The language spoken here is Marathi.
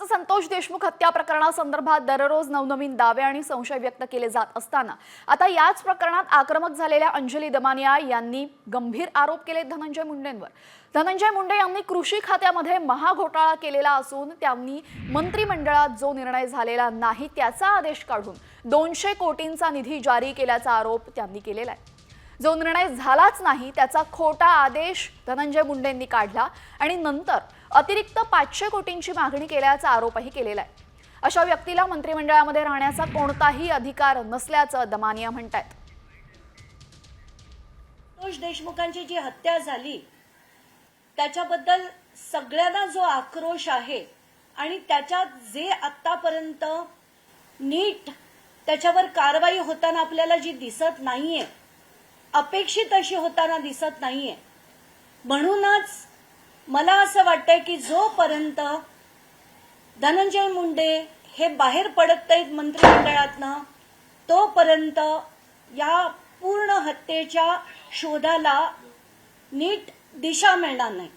संतोष देशमुख हत्या प्रकरणासंदर्भात दररोज नवनवीन दावे आणि संशय व्यक्त केले जात असताना आता याच प्रकरणात आक्रमक झालेल्या अंजली दमानिया यांनी गंभीर आरोप केले धनंजय मुंडेंवर. धनंजय मुंडे यांनी कृषी खात्यामध्ये महाघोटाळा केलेला असून त्यांनी मंत्रिमंडळात जो निर्णय झालेला नाही त्याचा आदेश काढून दोनशे कोटींचा निधी जारी केल्याचा आरोप त्यांनी केलेला आहे. जो निर्णय झालाच नाही त्याचा खोटा आदेश धनंजय मुंडेंनी काढला आणि नंतर अतिरिक्त पाचशे कोटींची मागणी केल्याचा आरोपही केलेला आहे. अशा व्यक्तीला मंत्रिमंडळामध्ये राहण्याचा कोणताही अधिकार नसल्याचं दमानिया म्हणतायत. संतोष देशमुखांची जी हत्या झाली त्याच्याबद्दल सगळ्यांना जो आक्रोश आहे आणि त्याच्यात जे आतापर्यंत नीट त्याच्यावर कारवाई होताना आपल्याला जी दिसत नाहीये अपेक्षित अशी होताना दिसत नाहीये. म्हणूनच मला असं वाटतंय की जोपर्यंत धनंजय मुंडे हे बाहेर पडत नाहीत मंत्रिमंडळातनं तोपर्यंत या पूर्ण हत्येच्या शोधाला नीट दिशा मिळणार नाही.